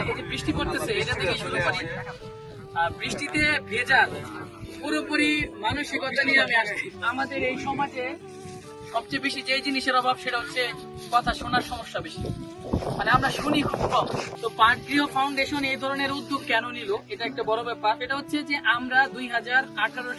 এই যে বৃষ্টি পড়তেছে, এটা থেকে শুরু করি। বৃষ্টিতে ভেজাল, পুরোপুরি মানসিকতা নিয়ে আমি আসছি। আমাদের এই সমাজে সবচেয়ে বেশি যে জিনিসের অভাব সেটা হচ্ছে কথা শোনার সমস্যা বেশি। মানে আমরা শুনি খুব কম। তো পাটগৃহ ফাউন্ডেশন এই ধরনের উদ্যোগ কেন নিল? এটা একটা বড় ব্যাপার। এটা হচ্ছে যে আমরা দুই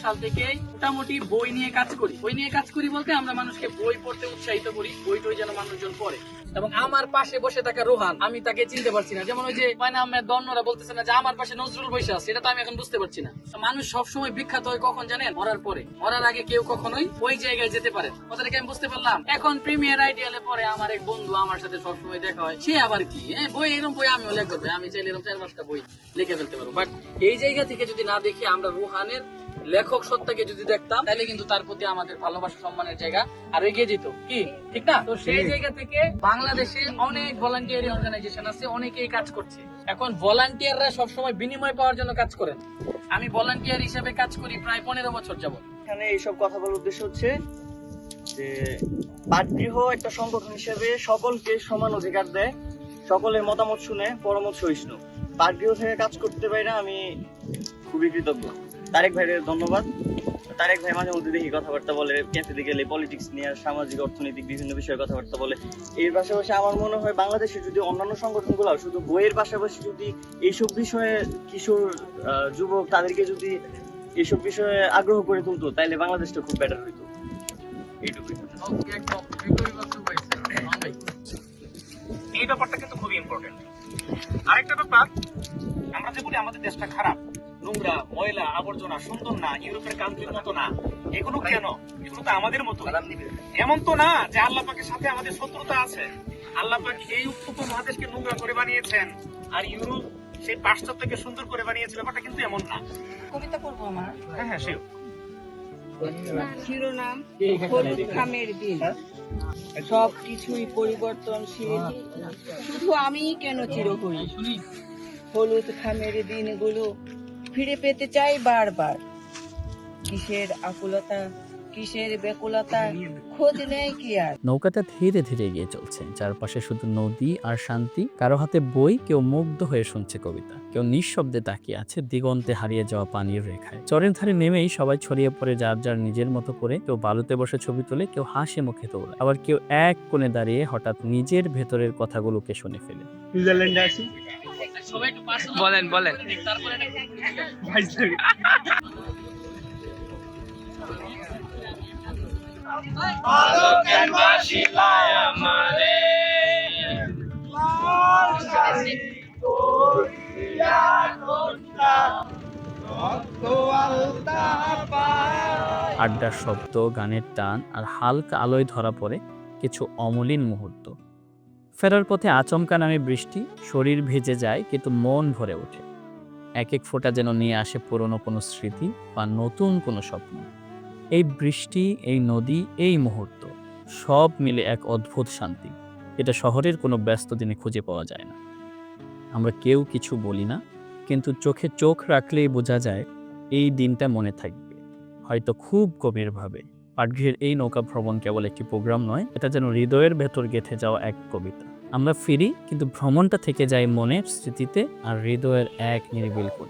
সাল থেকে মোটামুটি বই নিয়ে কাজ করি। বই নিয়ে কাজ করি বলতে আমরা মানুষকে বই পড়তে উৎসাহিত করি, বই টই যেন মানুষজন পড়ে। এবং আমার পাশে বসে থাকা রোহান, আমি তাকে চিনতে পারছি না। যেমন ওই যে মানে আহমেদ, দন্নরা বলতেছে না যে আমার পাশে নজরুল বসে আছে। এটা তো আমি এখন বুঝতে পারছি না। মানুষ সবসময় বিখ্যাত হয় কখন জানেন? মরার পরে। মরার আগে কেউ কখনোই ওই জায়গায় যেতে পারে কথাটা কি আমি বুঝতে পারলাম। এখন প্রিমিয়ার আইডিয়ালে পরে আমার এক বন্ধু আমার সাথে সবসময় দেখা হয়। সে আবার কি? হ্যাঁ বই এরকম বই আমিও আমি চাইলে এরকম চার পাঁচটা বই লিখে ফেলতে পারব। বাট এই জায়গা থেকে যদি না দেখি আমরা রুহানের লেখক সত্তাকে যদি দেখতাম তাহলে কিন্তু তার প্রতি আমাদের ভালোবাসা সম্মানের জায়গা আর এগিয়ে যেত। কি? ঠিক না? তো সেই জায়গা থেকে বাংলাদেশে অনেক ভলান্টিয়ারি অর্গানাইজেশন আছে অনেকেই কাজ করছে। এখন ভলান্টিয়াররা সবসময় বিনিময় পাওয়ার জন্য কাজ করেন। আমি ভলান্টিয়ার হিসেবে কাজ করি প্রায় পনেরো বছর যাবত এখানে এইসব কথা বলার উদ্দেশ্য হচ্ছে যে পাঠগৃহ একটা সংগঠন হিসেবে সকলকে সমান অধিকার দেয়, সকলের মতামত শুনে, পরামর্শ সহিষ্ণু পাঠগৃহ থেকে কাজ করতে পারি না, আমি খুবই কৃতজ্ঞ। তারেক ভাইয়ের ধন্যবাদ। তারেক ভাই মাঝে মধ্যে দেখি কথাবার্তা বলে ক্যাফেতে গেলে পলিটিক্স নিয়ে, সামাজিক, অর্থনৈতিক বিভিন্ন বিষয়ে কথাবার্তা বলে। এর পাশাপাশি আমার মনে হয় বাংলাদেশে যদি অন্যান্য সংগঠনগুলো, শুধু বইয়ের পাশাপাশি যদি এইসব বিষয়ে কিশোর যুবক তাদেরকে যদি এইসব বিষয়ে আগ্রহ করে তুলতো তাইলে বাংলাদেশটা খুব বেটার হইতো। এই ব্যাপারটা কিন্তু খুবই ইম্পর্টেন্ট আরেকটা ব্যাপার আমরা যে বলি আমাদের দেশটা খারাপ নোংরা ময়লা আবর্জনা সুন্দর না ইউরোপের কান্ট্রির মতো না এগুলো কেন? এগুলো তো আমাদের মতো। এমন তো না যে আল্লাহ পাকের সাথে আমাদের শত্রুতা আছে। আল্লাহ পাক এই উপমহাদেশকে নোংরা করে বানিয়েছেন আর ইউরোপ সেই পাশ্চাত্যকে সুন্দর করে বানিয়েছে ব্যাপারটা কিন্তু এমন না। কবিতা করব আমার? হ্যাঁ হ্যাঁ সেও শিরোনাম হলুদ খামের দিন। সব কিছুই পরিবর্তনশীল। শুধু আমি কেন চির হই? হলুদ খামের দিনগুলো ফিরে পেতে চাই বারবার। কিসের আকুলতা কিসের বেকুলতা খোঁজ নেই কি আর? নৌকাটা ধীরে ধীরে এগিয়ে চলছে। চারপাশে শুধু নদী আর শান্তি কারও হাতে বই কেউ মুগ্ধ হয়ে শুনছে কবিতা কেউ নিঃশব্দে তাকিয়ে আছে দিগন্তে হারিয়ে যাওয়া পানির রেখায়। চরের ধারে নেমেই সবাই ছড়িয়ে পড়ে যার যার নিজের মতো করে কেউ বালুতে বসে ছবি তোলে কেউ হাসি মুখে তোলে আবার কেউ এক কোণে দাঁড়িয়ে হঠাৎ নিজের ভেতরের কথাগুলোকে শুনে ফেলে। সুইজারল্যান্ডে আছি। তারপরে এটা আড্ডার শব্দ, গানের টান আর হালকা আলোয় ধরা পড়ে কিছু অমলিন মুহূর্ত। ফেরার পথে আচমকা নামে বৃষ্টি, শরীর ভিজে যায় কিন্তু মন ভরে ওঠে। এক এক ফোঁটা যেন নিয়ে আসে পুরনো কোনো স্মৃতি বা নতুন কোনো স্বপ্ন। এই বৃষ্টি, এই নদী, এই মুহূর্ত, সব মিলে এক অদ্ভুত শান্তি। এটা শহরের কোনো ব্যস্ত দিনে খুঁজে পাওয়া যায় না। আমরা কেউ কিছু বলি না, কিন্তু চোখে চোখ রাখলেই বোঝা যায়, এই দিনটা মনে থাকবে। হয়তো খুব গভীরভাবে। পাটগৃহের এই নৌকা ভ্রমণ কেবল একটি প্রোগ্রাম নয়, এটা যেন হৃদয়ের ভেতর গেঁথে যাওয়া এক কবিতা। আমরা ফিরি, কিন্তু ভ্রমণটা থেকে যায় মনের স্মৃতিতে আর হৃদয়ের এক নিরিবিল করে